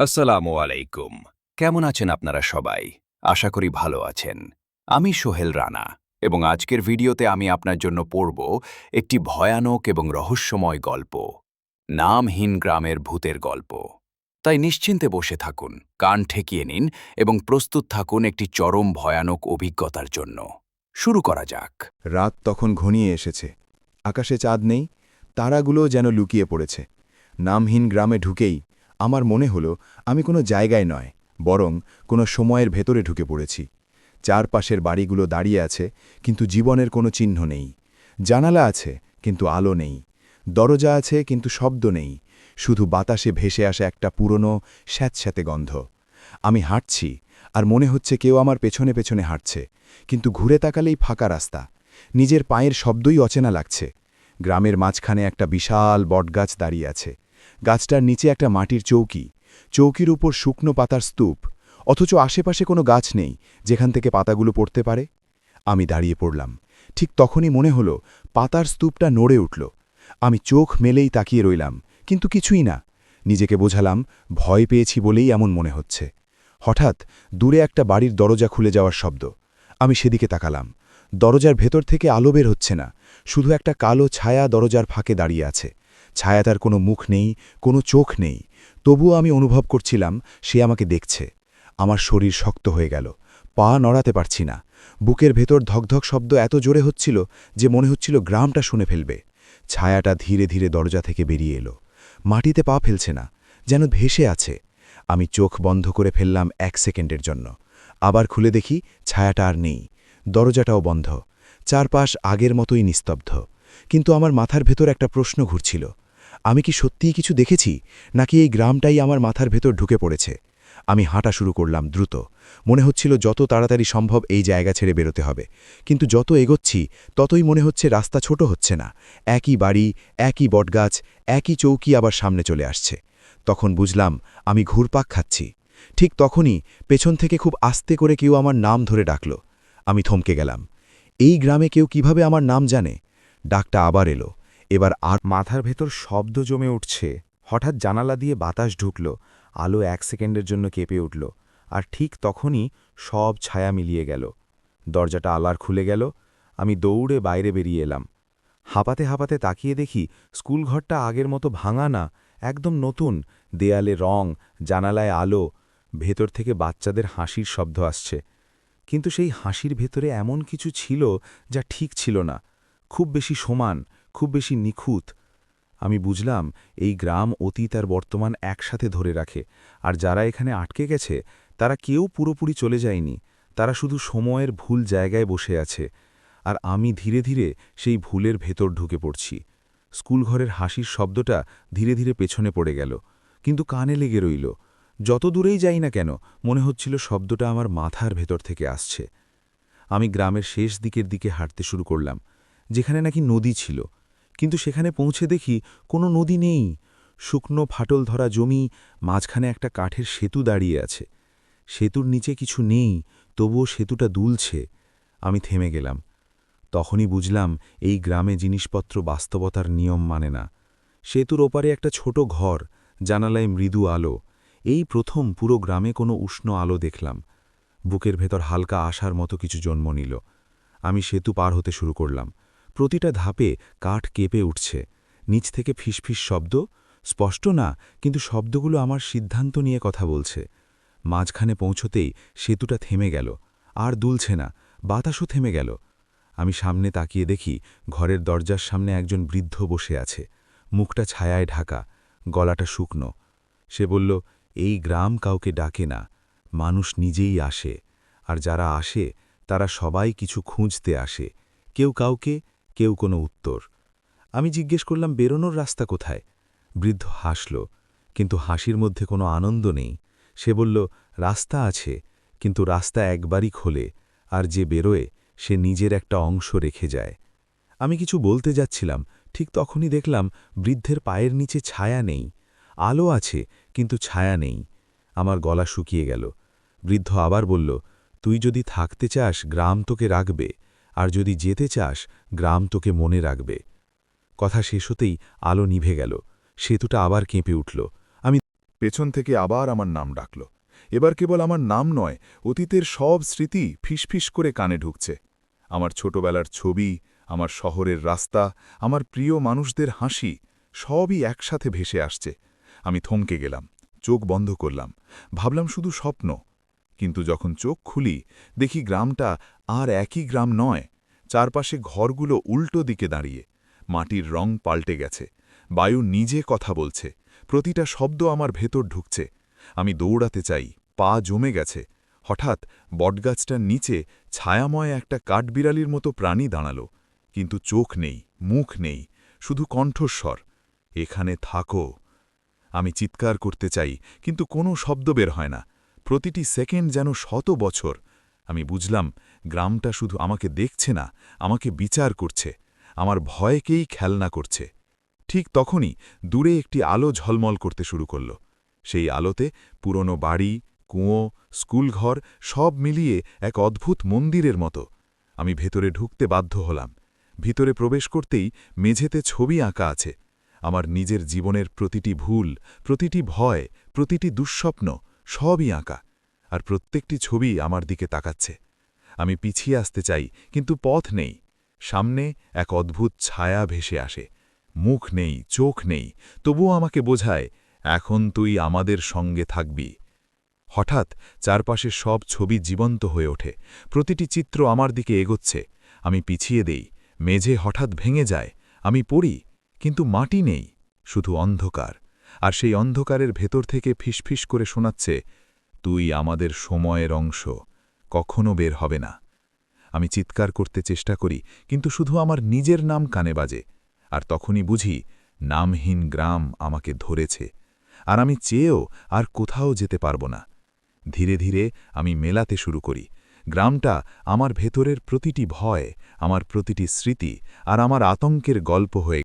আসসালামু আলাইকুম। কেমন আছেন আপনারা সবাই? আশা করি ভালো আছেন। আমি সোহেল রানা এবং আজকের ভিডিওতে আমি আপনার জন্য পড়ব একটি ভয়ানক এবং রহস্যময় গল্প। নামহীন গ্রামের ভূতের গল্প। তাই নিশ্চিন্তে বসে থাকুন, কান ঠেকিয়ে নিন এবং প্রস্তুত থাকুন একটি চরম ভয়ানক অভিজ্ঞতার জন্য। শুরু করা যাক। রাত তখন ঘনিয়ে এসেছে। আকাশে চাঁদ নেই, তারাগুলো যেন লুকিয়ে পড়েছে। নামহীন গ্রামে ঢুকেই আমার মনে হলো আমি কোনো জায়গায় নয়, বরং কোনো সময়ের ভেতরে ঢুকে পড়েছি। চারপাশের বাড়িগুলো দাঁড়িয়ে আছে, কিন্তু জীবনের কোনো চিহ্ন নেই। জানালা আছে, কিন্তু আলো নেই। দরজা আছে, কিন্তু শব্দ নেই। শুধু বাতাসে ভেসে আসে একটা পুরনো, স্যাঁতস্যাঁতে গন্ধ। আমি হাঁটছি, আর মনে হচ্ছে কেউ আমার পেছনে পেছনে হাঁটছে, কিন্তু ঘুরে তাকালেই ফাঁকা রাস্তা। নিজের পায়ের শব্দই অচেনা লাগছে। গ্রামের মাঝখানে একটা বিশাল বটগাছ দাঁড়িয়ে আছে। গাছটার নিচে একটা মাটির চৌকি। চৌকির উপর শুকনো পাতার স্তূপ। অথচ আশেপাশে কোনো গাছ নেই, যেখান থেকে পাতাগুলো পড়তে পারে। আমি দাঁড়িয়ে পড়লাম। ঠিক তখনই মনে হলো, পাতার স্তূপটা নড়ে উঠল। আমি চোখ মেলেই তাকিয়ে রইলাম, কিন্তু কিছুই না। নিজেকে বোঝালাম, ভয় পেয়েছি বলেই এমন মনে হচ্ছে। হঠাৎ দূরে একটা বাড়ির দরজা খুলে যাওয়ার শব্দ। আমি সেদিকে তাকালাম। দরজার ভেতর থেকে আলো বের হচ্ছে না। শুধু একটা কালো ছায়া দরজার ফাঁকে দাঁড়িয়ে আছে। ছায়াটার কোনো মুখ নেই, কোনো চোখ নেই। তবুও আমি অনুভব করছিলাম, সে আমাকে দেখছে। আমার শরীর শক্ত হয়ে গেল। পা নড়াতে পারছি না। বুকের ভেতর ধকধক শব্দ এত জোরে হচ্ছিল যে মনে হচ্ছিল গ্রামটা শুনে ফেলবে। ছায়াটা ধীরে ধীরে দরজা থেকে বেরিয়ে এলো। মাটিতে পা ফেলছে না, যেন ভেসে আছে। আমি চোখ বন্ধ করে ফেললাম এক সেকেন্ডের জন্য। আবার খুলে দেখি ছায়াটা আর নেই। দরজাটাও বন্ধ। চারপাশ আগের মতোই নিস্তব্ধ। কিন্তু আমার মাথার ভেতর একটা প্রশ্ন ঘুরছিল। আমি কি সত্যিই কিছু দেখেছি, নাকি এই গ্রামটাই আমার মাথার ভেতর ঢুকে পড়েছে? আমি হাঁটা শুরু করলাম দ্রুত। মনে হচ্ছিল যত তাড়াতাড়ি সম্ভব এই জায়গা ছেড়ে বেরোতে হবে। কিন্তু যত এগোচ্ছি, ততই মনে হচ্ছে রাস্তা ছোট হচ্ছে না। একই বাড়ি, একই বটগাছ, একই চৌকি আবার সামনে চলে আসছে। তখন বুঝলাম, আমি ঘুরপাক খাচ্ছি। ঠিক তখনই পেছন থেকে খুব আস্তে করে কেউ আমার নাম ধরে ডাকল। আমি থমকে গেলাম। এই গ্রামে কেউ কীভাবে আমার নাম জানে? ডাকটা আবার এলো। এবার আর মাথার ভেতর শব্দ জমে উঠছে। হঠাৎ জানালা দিয়ে বাতাস ঢুকল। আলো এক সেকেন্ডের জন্য কেঁপে উঠল। আর ঠিক তখনই সব ছায়া মিলিয়ে গেল। দরজাটা আলার খুলে গেল। আমি দৌড়ে বাইরে বেরিয়ে এলাম। হাঁপাতে হাঁপাতে তাকিয়ে দেখি স্কুলঘরটা আগের মতো ভাঙা না, একদম নতুন। দেয়ালে রং, জানালায় আলো, ভেতর থেকে বাচ্চাদের হাসির শব্দ আসছে। কিন্তু সেই হাসির ভেতরে এমন কিছু ছিল যা ঠিক ছিল না। খুব বেশি সমান খুব বেশি নিখুঁত। আমি বুঝলাম এই গ্রাম অতীত আর বর্তমান একসাথে ধরে রাখে, আর যারা এখানে আটকে গেছে, তারা কেউ পুরোপুরি চলে যায়নি, তারা শুধু সময়ের ভুল জায়গায় বসে আছে, আর আমি ধীরে ধীরে সেই ভুলের ভেতর ঢুকে পড়ছি। স্কুলঘরের হাসির শব্দটা ধীরে ধীরে পেছনে পড়ে গেল, কিন্তু কানে লেগে রইল, যত দূরেই যাই না কেন, মনে হচ্ছিল শব্দটা আমার মাথার ভেতর থেকে আসছে। আমি গ্রামের শেষ দিকের দিকে হাঁটতে শুরু করলাম, যেখানে নাকি নদী ছিল কিন্তু সেখানে পৌঁছে দেখি কোনো নদী নেই। শুকনো ফাটল ধরা জমি, মাঝখানে একটা কাঠের সেতু দাঁড়িয়ে আছে। সেতুর নিচে কিছু নেই, তবুও সেতুটা দুলছে। আমি থেমে গেলাম। তখনই বুঝলাম এই গ্রামে জিনিসপত্র বাস্তবতার নিয়ম মানে না। সেতুর ওপারে একটা ছোট ঘর, জানালায় মৃদু আলো। এই প্রথম পুরো গ্রামে কোনো উষ্ণ আলো দেখলাম। বুকের ভেতর হালকা আশার মতো কিছু জন্ম নিল। আমি সেতু পার হতে শুরু করলাম। প্রতিটা ধাপে কাঠ কেঁপে উঠছে। নিচ থেকে ফিসফিস শব্দ। স্পষ্ট না, কিন্তু শব্দগুলো আমার সিদ্ধান্ত নিয়ে কথা বলছে। মাঝখানে পৌঁছতেই সেতুটা থেমে গেল। আর দুলছে না, বাতাসও থেমে গেল। আমি সামনে তাকিয়ে দেখি ঘরের দরজার সামনে একজন বৃদ্ধ বসে আছে। মুখটা ছায়ায় ঢাকা, গলাটা শুকনো। সে বলল, এই গ্রাম কাউকে ডাকে না। মানুষ নিজেই আসে। আর যারা আসে, তারা সবাই কিছু খুঁজতে আসে। কেউ কাউকে কেউ কোনো উত্তর। আমি জিজ্ঞেস করলাম, বেরোনোর রাস্তা কোথায়? বৃদ্ধ হাসল, কিন্তু হাসির মধ্যে কোনো আনন্দ নেই। সে বলল, রাস্তা আছে, কিন্তু রাস্তা একবারই খোলে, আর যে বেরোয়, সে নিজের একটা অংশ রেখে যায়। আমি কিছু বলতে যাচ্ছিলাম, ঠিক তখনই দেখলাম বৃদ্ধের পায়ের নিচে ছায়া নেই। আলো আছে, কিন্তু ছায়া নেই। আমার গলা শুকিয়ে গেল। বৃদ্ধ আবার বলল, তুই যদি থাকতে চাস, গ্রাম তোকে রাখবে। আর যদি যেতে চাস, গ্রাম তোকে মনে রাখবে। কথা শেষ হতেই আলো নিভে গেল। সেতুটা আবার কেঁপে উঠল। আমি পেছন থেকে আবার আমার নাম ডাকল। এবার কেবল আমার নাম নয়, অতীতের সব স্মৃতি ফিসফিস করে কানে ঢুকছে। আমার ছোটবেলার ছবি, আমার শহরের রাস্তা, আমার প্রিয় মানুষদের হাসি, সবই একসাথে ভেসে আসছে। আমি থমকে গেলাম, চোখ বন্ধ করলাম। ভাবলাম শুধু স্বপ্ন কিন্তু যখন চোখ খুলি, দেখি গ্রামটা আর একই গ্রাম নয়, চারপাশে ঘরগুলো উল্টো দিকে দাঁড়িয়ে, মাটির রং পাল্টে গেছে, বায়ু নিজে কথা বলছে, প্রতিটা শব্দ আমার ভেতর ঢুকছে, আমি দৌড়াতে চাই, পা জমে গেছে, হঠাৎ বটগাছটার নিচে ছায়াময় একটা কাঠবিড়ালির মতো প্রাণী দাঁড়াল, কিন্তু চোখ নেই, মুখ নেই, শুধু কণ্ঠস্বর, এখানে থাকো। আমি চিৎকার করতে চাই, কিন্তু কোনো শব্দ বের হয় না প্রতিটি সেকেন্ড যেন শত বছর। আমি বুঝলাম, গ্রামটা শুধু আমাকে দেখছে না, আমাকে বিচার করছে, আমার ভয়কেই খেলনা করছে। ঠিক তখনই দূরে একটি আলো ঝলমল করতে শুরু করল। সেই আলোতে পুরনো বাড়ি, কুঁয়ো, স্কুলঘর সব মিলিয়ে এক অদ্ভুত মন্দিরের মতো। আমি ভেতরে ঢুকতে বাধ্য হলাম। ভিতরে প্রবেশ করতেই মেঝেতে ছবি আঁকা আছে। আমার নিজের জীবনের প্রতিটি ভুল, প্রতিটি ভয়, প্রতিটি দুঃস্বপ্ন সবই আঁকা, আর প্রত্যেকটি ছবি আমার দিকে তাকাচ্ছে। আমি পিছিয়ে আসতে চাই, কিন্তু পথ নেই। সামনে এক অদ্ভুত ছায়া ভেসে আসে। মুখ নেই, চোখ নেই, তবুও আমাকে বোঝায়, এখন তুই আমাদের সঙ্গে থাকবি। হঠাৎ চারপাশে সব ছবি জীবন্ত হয়ে ওঠে। প্রতিটি চিত্র আমার দিকে এগোচ্ছে। আমি পিছিয়ে দেই, মেঝে হঠাৎ ভেঙে যায়। আমি পড়ি, কিন্তু মাটি নেই, শুধু অন্ধকার। আর সেই অন্ধকারের ভেতর থেকে ফিসফিস করে শোনাচ্ছে, তুই আমাদের সময়ের অংশ, কখনো বের হবে না। আমি চিৎকার করতে চেষ্টা করি, কিন্তু শুধু আমার নিজের নাম কানে বাজে, আর তখনই বুঝি নামহীন গ্রাম আমাকে ধরেছে, আর আমি চেয়েও আর কোথাও যেতে পারব না। ধীরে ধীরে আমি মেলাতে শুরু করি, গ্রামটা আমার ভেতরের প্রতিটি ভয়, আমার প্রতিটি স্মৃতি, আর আমার আতঙ্কের গল্প হয়ে